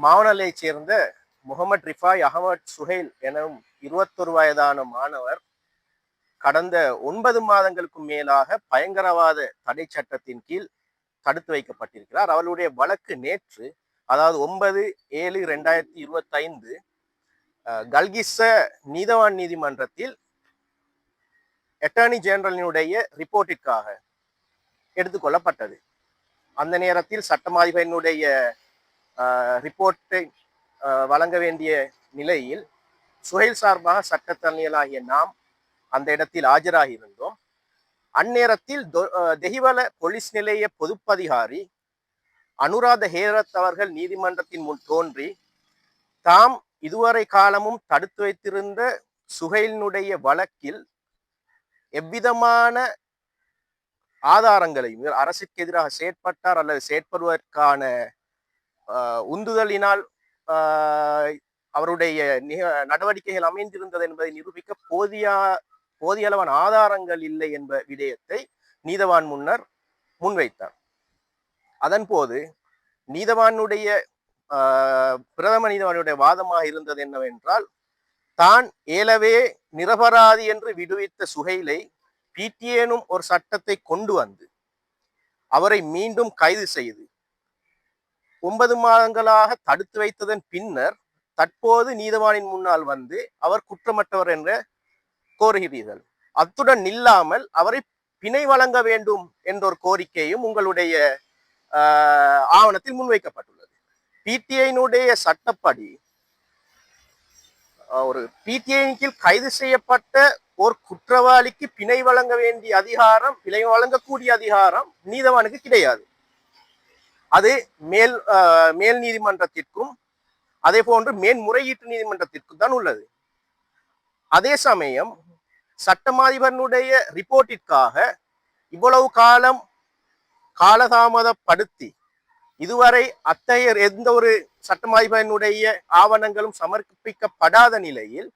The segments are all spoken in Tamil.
மாவனலைச் சேர்ந்த முகமது ரிஃபாய் அகமது சுஹைல் எனும் இருபத்தொரு வயதான மாணவர் கடந்த ஒன்பது மாதங்களுக்கும் மேலாக பயங்கரவாத தடை சட்டத்தின் கீழ் தடுத்து வைக்கப்பட்டிருக்கிறார். அவருடைய வழக்கு நேற்று அதாவது ஒன்பது ஏழு ரெண்டாயிரத்தி இருபத்தைந்து கல்கிஸ்ஸ நீதவான் நீதிமன்றத்தில் அட்டர்னி ஜெனரலினுடைய ரிப்போர்ட்டிற்காக எடுத்துக்கொள்ளப்பட்டது அந்த நேரத்தில் சட்டமாதிபதியினுடைய ரிப்போர்ட்டை வழங்க வேண்டிய நிலையில் சுஹைல் சார்பாக சட்டத்தரணியலாகிய நாம் அந்த இடத்தில் ஆஜராகி இருந்தோம் அந்நேரத்தில் தெஹிவல போலீஸ் நிலைய பொதுப்பதிகாரி அனுராத ஹேரத் அவர்கள் நீதிமன்றத்தின் முன் தோன்றி தாம் இதுவரை காலமும் தடுத்து வைத்திருந்த சுஹைலினுடைய வழக்கில் எவ்விதமான ஆதாரங்களையும் அரசுக்கு எதிராக செயற்பட்டார் அல்லது செயற்படுவதற்கான உந்துதலினால் அவருடைய நடவடிக்கைகள் அமைந்திருந்தது என்பதை நிரூபிக்க போதிய போதிய அளவான ஆதாரங்கள் இல்லை என்ப விடயத்தை நீதவான் முன்னர் முன்வைத்தார். அதன் போது நீதவானுடைய பிரதம நீதவானுடைய வாதமாக இருந்தது என்னவென்றால் தான் ஏலவே நிரபராதி என்று விடுவித்த சுகைலை பிடிஏனும் ஒரு சட்டத்தை கொண்டு வந்து அவரை மீண்டும் கைது செய்து ஒன்பது மாதங்களாக தடுத்து வைத்ததன் பின்னர் தற்போது நீதவானின் முன்னால் வந்து அவர் குற்றமற்றவர் என்று கோருகிறீர்கள். அத்துடன் இல்லாமல் அவரை பிணை வழங்க வேண்டும் என்ற ஒரு கோரிக்கையும் உங்களுடைய ஆவணத்தில் முன்வைக்கப்பட்டுள்ளது. பிடிஐனுடைய சட்டப்படி ஒரு பிடிஐயின் கீழ் கைது செய்யப்பட்ட ஒரு குற்றவாளிக்கு பிணை வழங்க வேண்டிய அதிகாரம் பிணை வழங்கக்கூடிய அதிகாரம் நீதவானுக்கு கிடையாது. அது மேல் மேல் நீதிமன்றத்திற்கும் அதே போன்று மேன்முறையீட்டு நீதிமன்றத்திற்கும் தான் உள்ளது. அதே சமயம் சட்டமாதிபனுடைய ரிப்போர்ட்டிற்காக இவ்வளவு காலம் காலதாமதப்படுத்தி இதுவரை அத்தகைய எந்த ஒரு சட்டமாதிபனுடைய ஆவணங்களும் சமர்ப்பிக்கப்படாத நிலையில்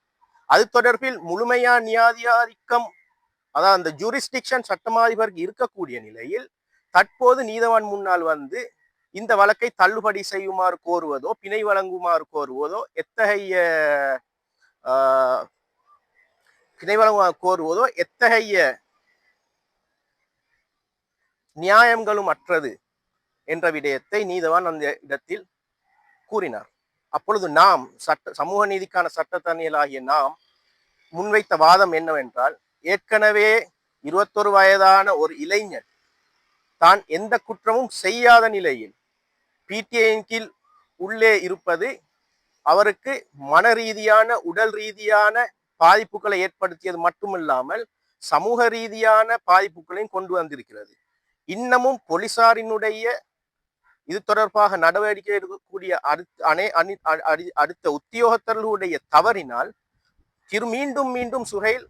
அது தொடர்பில் முழுமையா நியாதிகாரிக்கம் அதாவது அந்த ஜூரிஸ்டிக்ஷன் சட்டமாதிபருக்கு இருக்கக்கூடிய நிலையில் தற்போது நீதவான் முன்னால் வந்து இந்த வழக்கை தள்ளுபடி செய்யுமாறு கோருவதோ பிணை வழங்குமாறு கோருவதோ எத்தகைய பிணை வழங்குமாறு கோருவதோ எத்தகைய நியாயங்களும் அற்றது என்ற விடயத்தை நீதவான் அந்த இடத்தில் கூறினார். அப்பொழுது நாம் சட்ட சமூக நீதிக்கான சட்டத்தணியலாகிய நாம் முன்வைத்த வாதம் என்னவென்றால் ஏற்கனவே இருபத்தொரு வயதான ஒரு இளைஞர் தான் எந்த குற்றமும் செய்யாத நிலையில் பிடிஐயின் கீழ் உள்ளே இருப்பது அவருக்கு மன ரீதியான உடல் ரீதியான பாதிப்புகளை ஏற்படுத்தியது மட்டுமில்லாமல் சமூக ரீதியான பாதிப்புகளையும் கொண்டு வந்திருக்கிறது. இன்னமும் போலீசாரினுடைய இது தொடர்பாக நடவடிக்கை எடுக்கக்கூடிய அடுத்த அணை அணி அடுத்த உத்தியோகத்தர்களுடைய தவறினால் திரு மீண்டும் மீண்டும் சுகையில்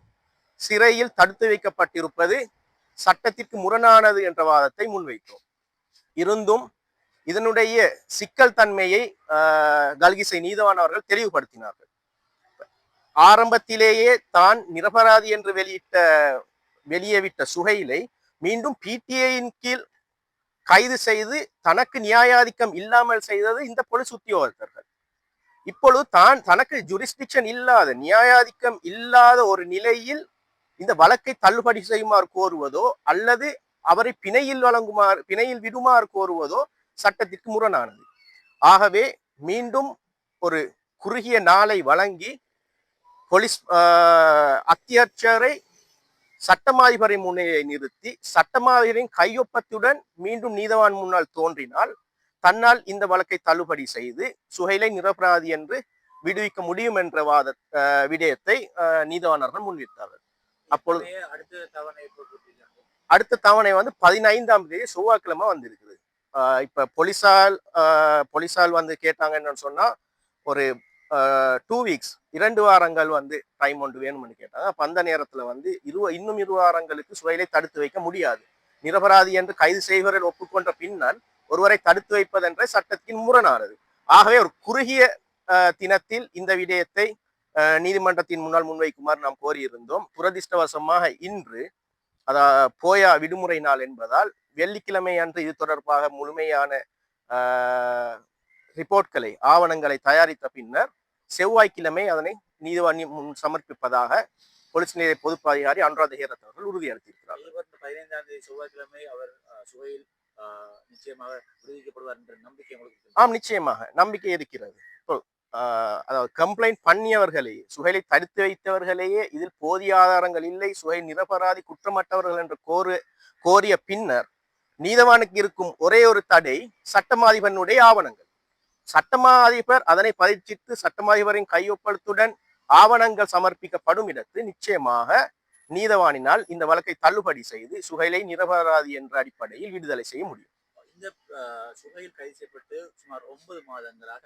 சிறையில் தடுத்து வைக்கப்பட்டிருப்பது சட்டத்திற்கு முரணானது என்ற வாதத்தை முன்வைத்தோம். இருந்தும் இதனுடைய சிக்கல் தன்மையை கல்கிசை நீதவான் அவர்கள் தெளிவுபடுத்தினார்கள். ஆரம்பத்திலேயே தான் நிரபராதி என்று வெளியிட்ட வெளியே விட்ட சுகையிலை மீண்டும் பிடிஐயின் கீழ் கைது செய்து தனக்கு நியாயாதிக்கம் இல்லாமல் செய்தது இந்த போலீஸ் உத்தியோகத்தர்கள். இப்பொழுது தான் தனக்கு ஜுரிஸ்டிக்ஷன் இல்லாத நியாயாதிக்கம் இல்லாத ஒரு நிலையில் இந்த வழக்கை தள்ளுபடி செய்யுமாறு கோருவதோ அல்லது அவரை பிணையில் வழங்குமாறு பிணையில் விடுமாறு கோருவதோ சட்டத்திற்கு முரணானது. ஆகவே மீண்டும் ஒரு குறுகிய நாளை வழங்கி போலீஸ் அத்தியட்சரை சட்டமாதிபரை முன்னே நிறுத்தி சட்டமாதிபரின் கையொப்பத்துடன் மீண்டும் நீதவான் முன்னால் தோன்றினால் தன்னால் இந்த வழக்கை தள்ளுபடி செய்து சுகைலை நிரபராதி என்று விடுவிக்க முடியும் என்ற வாத விடயத்தை நீதவானர்கள் முன்வைத்தார்கள். அப்பொழுது அடுத்த தவணை வந்து பதினைந்தாம் தேதி செவ்வாய்க்கிழமை வந்திருக்குது இப்போ போலீசால் போலீசால் வந்து கேட்டாங்க சொன்னால் ஒரு டூ வீக்ஸ் இரண்டு வாரங்கள் வந்து டைம் ஒன்று வேணும்னு கேட்டாங்க. அப்போ அந்த நேரத்தில் வந்து இரு இன்னும் இரு வாரங்களுக்கு சுவையிலை தடுத்து வைக்க முடியாது. நிரபராதி என்று கைது செய்வரில் ஒப்புக்கொண்ட பின்னால் ஒருவரை தடுத்து வைப்பதென்ற சட்டத்தின் முரணானது. ஆகவே ஒரு குறுகிய தினத்தில் இந்த விடயத்தை நீதிமன்றத்தின் முன்னால் முன்வைக்குமாறு நாம் கோரியிருந்தோம். துரதிர்ஷ்டவசமாக இன்று அதா போயா விடுமுறை நாள் என்பதால் வெள்ளிக்கிழமை அன்று இது தொடர்பாக முழுமையான ரிப்போர்ட்களை ஆவணங்களை தயாரித்த பின்னர் செவ்வாய்க்கிழமை அதனை நீதிவாணி முன் சமர்ப்பிப்பதாக போலீஸ் நிலைய பொறுப்பு அதிகாரி அனுராத ஹேரத் அவர்கள் உறுதியளித்திருக்கிறார். பதினைந்தாம் தேதி செவ்வாய்க்கிழமை அவர் அஹ், நிச்சயமாக விடுவிக்கப்படுவார் என்ற நம்பிக்கை உங்களுக்கு? ஆம் நிச்சயமாக. நம்பிக்கை இருக்கிறது. அதாவது கம்ப்ளைண்ட் பண்ணியவர்களே சுகைலை தடுத்து வைத்தவர்களையே இதில் போதிய ஆதாரங்கள் இல்லை சுகை நிரபராதி குற்றமற்றவர்கள் என்று கோரு கோரிய பின்னர் நீதவானுக்கு இருக்கும் ஒரே ஒரு தடை சட்டமாதிபனுடைய ஆவணங்கள். சட்டமாதிபர் அதனை பரீட்சித்து சட்டமாதிபரின் கையொப்பத்துடன் ஆவணங்கள் சமர்ப்பிக்கப்படும் இடத்து நிச்சயமாக நீதவானினால் இந்த வழக்கை தள்ளுபடி செய்து சுகைலை நிரபராதி என்ற அடிப்படையில் விடுதலை செய்ய முடியும். இந்த சுகையில் கைது செய்யப்பட்டு சுமார் ஒன்பது மாதங்களாக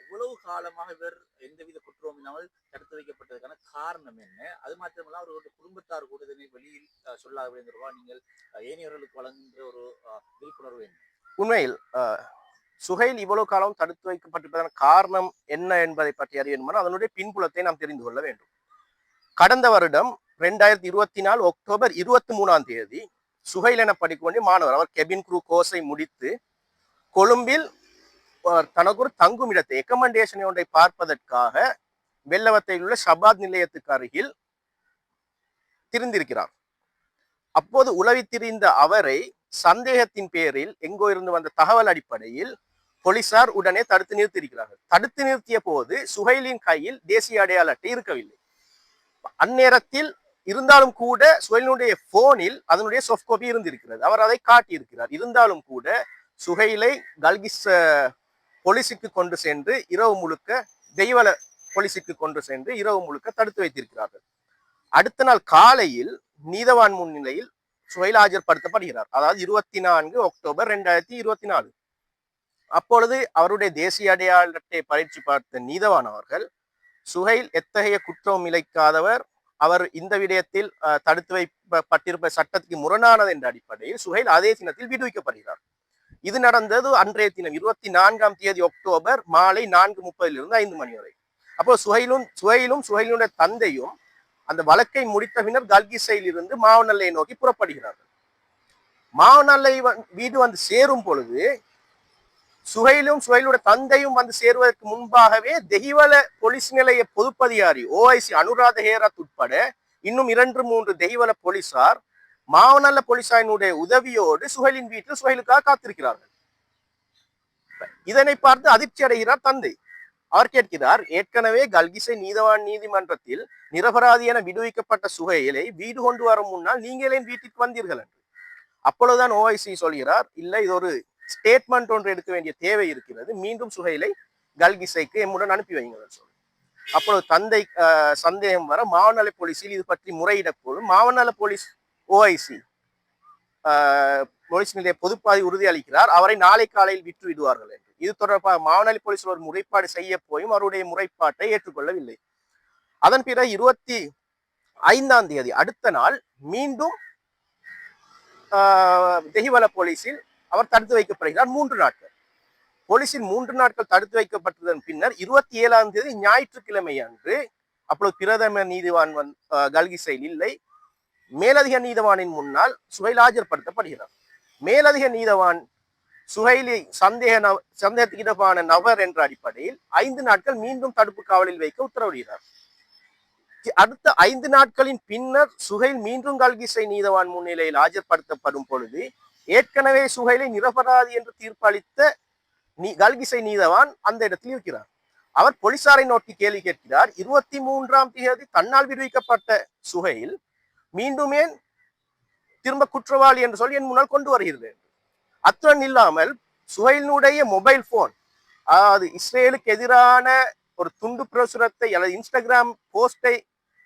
இவ்வளவு காலமாக இவர் எந்தவித குற்றமும் இல்லாமல் தடுத்து வைக்கப்பட்டதுக்கான காரணம் என்ன? அது மாத்திரமல்ல அவர்களுடைய குடும்பத்தார் கூட இதனை வெளியில் சொல்லாத விழுந்துருவா நீங்கள் அஹ், ஏனையவர்களுக்கு வழங்குகின்ற ஒரு விழிப்புணர்வு என்ன? உண்மையில் சுகையில் இவ்வளவு காலம் தடுத்து வைக்கப்பட்டிருப்பதற்கான காரணம் என்ன என்பதை பற்றி அறிய வேண்டுமானால் அதனுடைய பின்புலத்தை நாம் தெரிந்து கொள்ள வேண்டும். கடந்த வருடம் ரெண்டாயிரத்தி இருபத்தி நாலு அக்டோபர் இருபத்தி மூணாம் தேதி சுகைல் என படிக்க வேண்டிய மாணவர் அவர் கெபின் குரூ கோர்ஸை முடித்து கொழும்பில் அஹ், தனக்கு ஒரு தங்கும் இடத்தை எக்கமெண்டேஷன் ஒன்றை பார்ப்பதற்காக வெள்ளவத்தையில் உள்ள ஷபாத் நிலையத்துக்கு அருகில் திருந்திருக்கிறார். அப்போது உளவி திரிந்த அவரை சந்தேகத்தின் பேரில் எங்கோ இருந்து வந்த தகவல் அடிப்படையில் போலீசார் உடனே தடுத்து நிறுத்தியிருக்கிறார்கள். தடுத்து நிறுத்திய போது சுஹைலின் கையில் தேசிய அடையாள அட்டை இருக்கவில்லை. அந்நேரத்தில் இருந்தாலும் கூட சுஹைலினுடைய போனில் அதனுடைய சாஃப்ட் காப்பி இருந்திருக்கிறது. அவர் அதை காட்டியிருக்கிறார். இருந்தாலும் கூட சுஹைலை கல்கிஸ் போலீஸுக்கு கொண்டு சென்று இரவு முழுக்க தெய்வல போலீஸுக்கு கொண்டு சென்று இரவு முழுக்க தடுத்து வைத்திருக்கிறார்கள். அடுத்த நாள் காலையில் நீதவான் முன்னிலையில் சுஹைல் ஆஜர்படுத்தப்படுகிறார் அதாவது இருபத்தி நான்கு அக்டோபர் ரெண்டாயிரத்தி இருபத்தி நாலு அப்பொழுது அவருடைய தேசிய அடையாளத்தை பயிற்சி பார்த்த நீதவான் அவர்கள் சுஹைல் எத்தகைய குற்றம் இழைக்காதவர் அவர் இந்த விடயத்தில் அஹ், தடுத்து வைப்பட்டிருப்ப சட்டத்துக்கு முரணானது என்ற அடிப்படையில் சுஹைல் அதே தினத்தில் விடுவிக்கப்படுகிறார். இது நடந்தது அன்றைய தினம் இருபத்தி நான்காம் தேதி அக்டோபர் மாலை நான்கு முப்பதிலிருந்து ஐந்து மணி வரை. அப்போ சுஹைலும் சுஹைலும் சுஹைலுடைய தந்தையும் அந்த வழக்கை முடித்த பின்னர் கல்கிசையில் இருந்து மாவனல்லையை நோக்கி புறப்படுகிறார்கள். மாவனல்லை வீடு வந்து சேரும் பொழுது சுகையிலும் சுகையிலுடைய தந்தையும் வந்து சேருவதற்கு முன்பாகவே தெஹிவல போலீஸ் நிலைய பொதுப்பதிகாரி ஓஐசி அனுராத ஹேரத் உட்பட இன்னும் இரண்டு மூன்று தெய்வல போலீசார் மாவனல்ல போலீசாரினுடைய உதவியோடு சுகைலின் வீட்டில் சுகைலுக்காக காத்திருக்கிறார்கள். இதனை பார்த்து அதிர்ச்சி அடைகிறார் தந்தை. அவர் கேட்கிறார் ஏற்கனவே கல்கிசை நீதவான் நீதிமன்றத்தில் நிரபராதி என விடுவிக்கப்பட்ட சுகையிலை வீடு கொண்டு வரும் முன்னால் நீங்களே வீட்டிற்கு வந்தீர்கள் என்று. அப்பொழுதுதான் ஓஐசி சொல்கிறார் இல்லை இது ஒரு ஸ்டேட்மெண்ட் ஒன்று எடுக்க வேண்டிய தேவை இருக்கிறது. மீண்டும் சுகையிலை கல்கிசைக்கு எம்முடன் அனுப்பி வைங்கள் சொல்லி அப்பொழுது தந்தை ஆஹ், சந்தேகம் வர மாவனல போலீஸில் இது பற்றி முறையிட போதும் மாவனல போலீஸ் ஓஐசி போலீஸ் நிலைய பொதுப்பாதி உறுதியளிக்கிறார். அவரை நாளை காலையில் விற்று விடுவார்கள் என்று. இது தொடர்பாக மாவனாளி போலீஸில் ஒரு முறைப்பாடு செய்ய போயும் அவருடைய முறைப்பாட்டை ஏற்றுக்கொள்ளவில்லை. அதன் பிறகு இருபத்தி ஐந்தாம் தேதி அடுத்த நாள் மீண்டும் தெஹிவல போலீஸில் அவர் தடுத்து வைக்கப்படுகிறார் மூன்று நாட்கள். போலீஸில் மூன்று நாட்கள் தடுத்து வைக்கப்பட்டதன் பின்னர் இருபத்தி ஏழாம் தேதி ஞாயிற்றுக்கிழமை அன்று அப்பொழுது பிரதம நீதிவான் வந் ஆஹ், இல்லை. மேலதிக நீதவானின் முன்னால் சுகைல் ஆஜர்படுத்தப்படுகிறார் மேலதிக நீதவான் சுகைலி சந்தேக நவ சந்தேகத்துக்கிடமான நபர் என்ற அடிப்படையில் ஐந்து நாட்கள் மீண்டும் தடுப்பு காவலில் வைக்க உத்தரவிடுகிறார். அடுத்த ஐந்து நாட்களின் பின்னர் சுகைல் மீண்டும் கல்கிசை நீதவான் முன்னிலையில் ஆஜர்படுத்தப்படும் பொழுது ஏற்கனவே சுகைலை நிரபராதி என்று தீர்ப்பளித்த நீ கல்கிசை நீதவான் அந்த இடத்தில் இருக்கிறார். அவர் போலீசாரை நோக்கி கேள்வி கேட்கிறார். இருபத்தி மூன்றாம் தேதி தன்னால் விடுவிக்கப்பட்ட சுகையில் மீண்டுமே திரும்ப குற்றவாளி என்று சொல்லி என் முன்னால் கொண்டு வருகிறது? அத்துடன் இல்லாமல் சுகைலினுடைய மொபைல் போன் அதாவது இஸ்ரேலுக்கு எதிரான ஒரு துண்டு பிரசுரத்தை அல்லது இன்ஸ்டாகிராம் போஸ்டை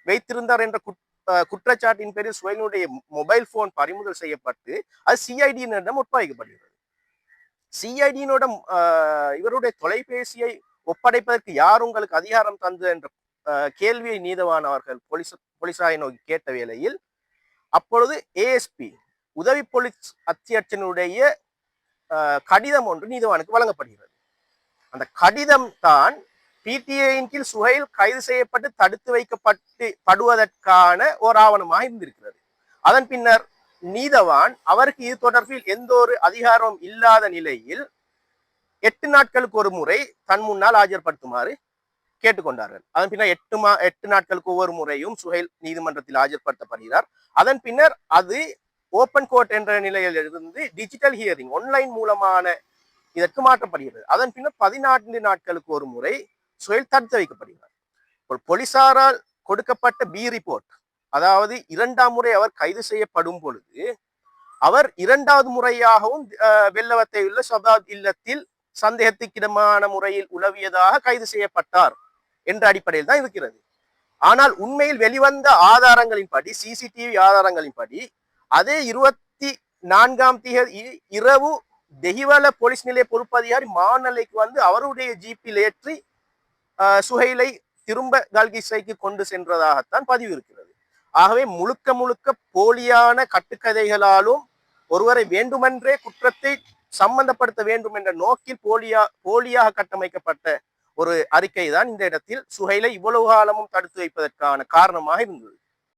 வைத்திருந்தார் என்ற குட்- குற்றச்சாட்டின் பேரில் சுகைலினுடைய மொபைல் போன் பறிமுதல் செய்யப்பட்டு அது சிஐடியினரிடம் ஒப்படைக்கப்படுகிறது சிஐடியினோட இவருடைய தொலைபேசியை ஒப்படைப்பதற்கு யார் உங்களுக்கு அதிகாரம் தந்தது என்ற கேள்வியை நீதவான் அவர்கள் போலீஸ் போலீசாரை நோக்கி கேட்ட வேளையில் அப்பொழுது ஏஎஸ்பி உதவி போலீஸ் அத்தியட்சனுடைய கடிதம் ஒன்று நீதவானுக்கு வழங்கப்படுகிறது. அந்த கடிதம் தான் பிடிஐயின் கீழ் சுகையில் கைது செய்யப்பட்டு தடுத்து வைக்கப்பட்டு படுவதற்கான ஓர் ஆவணமாக இருந்திருக்கிறது. அதன் பின்னர் நீதவான் அவருக்கு இது தொடர்பில் எந்த ஒரு அதிகாரமும் இல்லாத நிலையில் எட்டு நாட்களுக்கு ஒரு முறை தன் முன்னால் ஆஜர்படுத்துமாறு கேட்டுக்கொண்டார்கள். அதன் பின்னர் எட்டு மா எட்டு நாட்களுக்கு ஒவ்வொரு முறையும் சுஹைல் நீதிமன்றத்தில் ஆஜர்படுத்தப்படுகிறார். அதன் பின்னர் அது ஓப்பன் கோர்ட் என்ற நிலையில் இருந்து டிஜிட்டல் ஹியரிங் ஆன்லைன் மூலமான இதற்கு மாற்றப்படுகிறது. அதன் பின்னர் பதினான்கு நாட்களுக்கு ஒரு முறை சுயல் தடுத்து வைக்கப்படுகிறார். இப்போ போலீசாரால் கொடுக்கப்பட்ட பி ரிப்போர்ட் அதாவது இரண்டாம் முறை அவர் கைது செய்யப்படும் பொழுது அவர் இரண்டாவது முறையாகவும் வெள்ளவத்தை உள்ள சபாத் இல்லத்தில் சந்தேகத்துக்கிடமான முறையில் உளவியதாக கைது செய்யப்பட்டார். என்ற அடிப்படையில் தான் இருக்கிறது. ஆனால் உண்மையில் வெளிவந்த ஆதாரங்களின்படி சிசிடிவி ஆதாரங்களின்படி அதே இருபத்தி நான்காம் தேதி இரவு தெஹிவல போலீஸ் நிலைய பொறுப்பதிகாரி மாநிலைக்கு வந்து அவருடைய ஜீப்பில் ஏற்றி ஆஹ், சுஹைலை திரும்ப கல்கிசைக்கு கொண்டு சென்றதாகத்தான் பதிவு இருக்கிறது. ஆகவே முழுக்க முழுக்க போலியான கட்டுக்கதைகளாலும் ஒருவரை வேண்டுமென்றே குற்றத்தை சம்பந்தப்படுத்த வேண்டும் என்ற நோக்கில் போலியா போலியாக கட்டமைக்கப்பட்ட ஒரு அறிக்கை தான் இந்த இடத்தில் சுகைலை இவ்வளவு காலமும் தடுத்து வைப்பதற்கான காரணமாக இருந்தது.